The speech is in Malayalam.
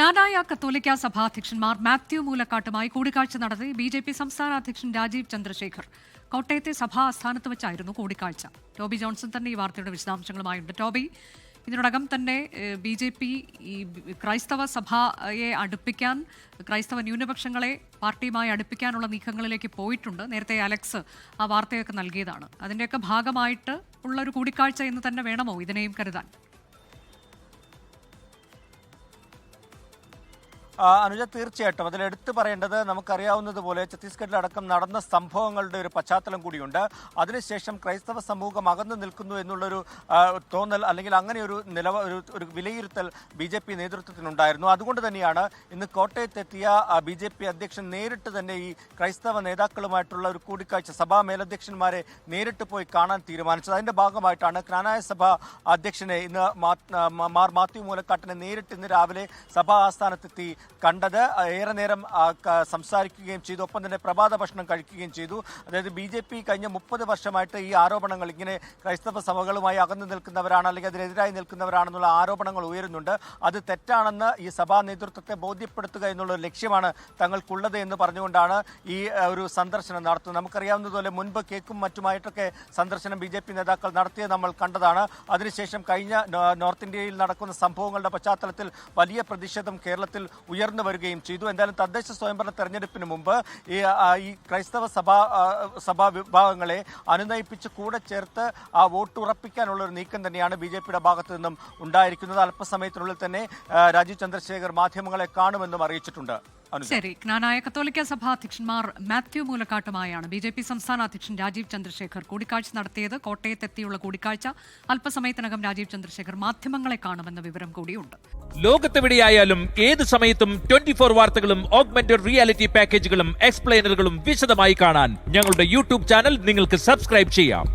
ജ്ഞാനായ കത്തോലിക്ക സഭാധ്യക്ഷന്മാർ മാത്യു മൂലക്കാട്ടുമായി കൂടിക്കാഴ്ച നടത്തി ബി ജെ പി സംസ്ഥാന അധ്യക്ഷൻ രാജീവ് ചന്ദ്രശേഖർ. കോട്ടയത്തെ സഭാ ആസ്ഥാനത്ത് വെച്ചായിരുന്നു കൂടിക്കാഴ്ച. ടോബി ജോൺസൺ തന്നെ ഈ വാർത്തയുടെ വിശദാംശങ്ങളുമായുണ്ട്. ടോബി ഇതിനോടകം തന്നെ ബി ജെ പി ഈ ക്രൈസ്തവ സഭയെ അടുപ്പിക്കാൻ ക്രൈസ്തവ ന്യൂനപക്ഷങ്ങളെ പാർട്ടിയുമായി അടുപ്പിക്കാനുള്ള നീക്കങ്ങളിലേക്ക് പോയിട്ടുണ്ട്. നേരത്തെ അലക്സ് ആ വാർത്തയൊക്കെ നൽകിയതാണ്. അതിന്റെയൊക്കെ ഭാഗമായിട്ട് ഉള്ള ഒരു കൂടിക്കാഴ്ച എന്ന് തന്നെ വേണമോ ഇതിനെയും കരുതാൻ? അനുജ തീർച്ചയായിട്ടും. അതിൽ എടുത്തു പറയേണ്ടത് നമുക്കറിയാവുന്നതുപോലെ ഛത്തീസ്ഗഡിലടക്കം നടന്ന സംഭവങ്ങളുടെ ഒരു പശ്ചാത്തലം കൂടിയുണ്ട്. അതിനുശേഷം ക്രൈസ്തവ സമൂഹം അകന്നു നിൽക്കുന്നു എന്നുള്ളൊരു തോന്നൽ അല്ലെങ്കിൽ അങ്ങനെ ഒരു നിലവ ഒരു വിലയിരുത്തൽ ബി ജെ പി നേതൃത്വത്തിനുണ്ടായിരുന്നു. അതുകൊണ്ട് തന്നെയാണ് ഇന്ന് കോട്ടയത്തെത്തിയ ബി ജെ പി അധ്യക്ഷൻ നേരിട്ട് തന്നെ ഈ ക്രൈസ്തവ നേതാക്കളുമായിട്ടുള്ള ഒരു കൂടിക്കാഴ്ച സഭാ മേലധ്യക്ഷന്മാരെ നേരിട്ട് പോയി കാണാൻ തീരുമാനിച്ചത്. അതിന്റെ ഭാഗമായിട്ടാണ് ക്രാനായ സഭ അധ്യക്ഷനെ ഇന്ന് മാർ മാത്യു മൂലക്കാട്ടിനെ നേരിട്ട് ഇന്ന് രാവിലെ സഭാ ആസ്ഥാനത്തെത്തി കണ്ടത്. ഏറെ നേരം സംസാരിക്കുകയും ചെയ്തു. ഒപ്പം തന്നെ പ്രഭാത ഭക്ഷണം കഴിക്കുകയും ചെയ്തു. അതായത് ബി ജെ പി കഴിഞ്ഞ മുപ്പത് വർഷമായിട്ട് ഈ ആരോപണങ്ങൾ ഇങ്ങനെ ക്രൈസ്തവ സഭകളുമായി അകന്നു നിൽക്കുന്നവരാണ് അല്ലെങ്കിൽ അതിനെതിരായി നിൽക്കുന്നവരാണെന്നുള്ള ആരോപണങ്ങൾ ഉയരുന്നുണ്ട്. അത് തെറ്റാണെന്ന് ഈ സഭാ നേതൃത്വത്തെ ബോധ്യപ്പെടുത്തുക എന്നുള്ള ലക്ഷ്യമാണ് തങ്ങൾക്കുള്ളത് എന്ന് പറഞ്ഞുകൊണ്ടാണ് ഈ ഒരു സന്ദർശനം നടത്തുന്നത്. നമുക്കറിയാവുന്നതുപോലെ മുൻപ് കേക്കും മറ്റുമായിട്ടൊക്കെ സന്ദർശനം ബി ജെ പി നേതാക്കൾ നടത്തിയത് നമ്മൾ കണ്ടതാണ്. അതിനുശേഷം കഴിഞ്ഞ നോർത്ത് ഇന്ത്യയിൽ നടക്കുന്ന സംഭവങ്ങളുടെ പശ്ചാത്തലത്തിൽ വലിയ പ്രതിഷേധം കേരളത്തിൽ ഉയർന്നു വരികയും ചെയ്തു. എന്തായാലും തദ്ദേശ സ്വയംഭരണ തെരഞ്ഞെടുപ്പിന് മുമ്പ് ഈ ക്രൈസ്തവ സഭാ സഭാ വിഭാഗങ്ങളെ അനുനയിപ്പിച്ച് കൂടെ ചേർത്ത് ആ വോട്ട് ഉറപ്പിക്കാനുള്ള ഒരു നീക്കം തന്നെയാണ് ബി ജെ പിയുടെ ഭാഗത്തു നിന്നും ഉണ്ടായിരിക്കുന്നത്. അല്പസമയത്തിനുള്ളിൽ തന്നെ രാജീവ് ചന്ദ്രശേഖർ മാധ്യമങ്ങളെ കാണുമെന്നും അറിയിച്ചിട്ടുണ്ട്. ശരി ജ്ഞാനായ കത്തോലിക്ക സഭാ അധ്യക്ഷന്മാർ മാത്യു മൂലക്കാട്ടുമായാണ്. ബി ജെ പി സംസ്ഥാന അധ്യക്ഷൻ രാജീവ് ചന്ദ്രശേഖർ കൂടിക്കാഴ്ച നടത്തിയത്. കോട്ടയത്തെത്തിയുള്ള കൂടിക്കാഴ്ച അല്പസമയത്തിനകം രാജീവ് ചന്ദ്രശേഖർ മാധ്യമങ്ങളെ കാണുമെന്ന വിവരം കൂടിയുണ്ട്. ലോകത്തെവിടെയായാലും ഏത് സമയത്തും ട്വന്റി ഫോർ വാർത്തകളും ഓഗ്മെന്റഡ് റിയാലിറ്റി പാക്കേജുകളും എക്സ്പ്ലെയിനറുകളും വിശദമായി കാണാൻ ഞങ്ങളുടെ യൂട്യൂബ് ചാനൽ നിങ്ങൾക്ക് സബ്സ്ക്രൈബ് ചെയ്യാം.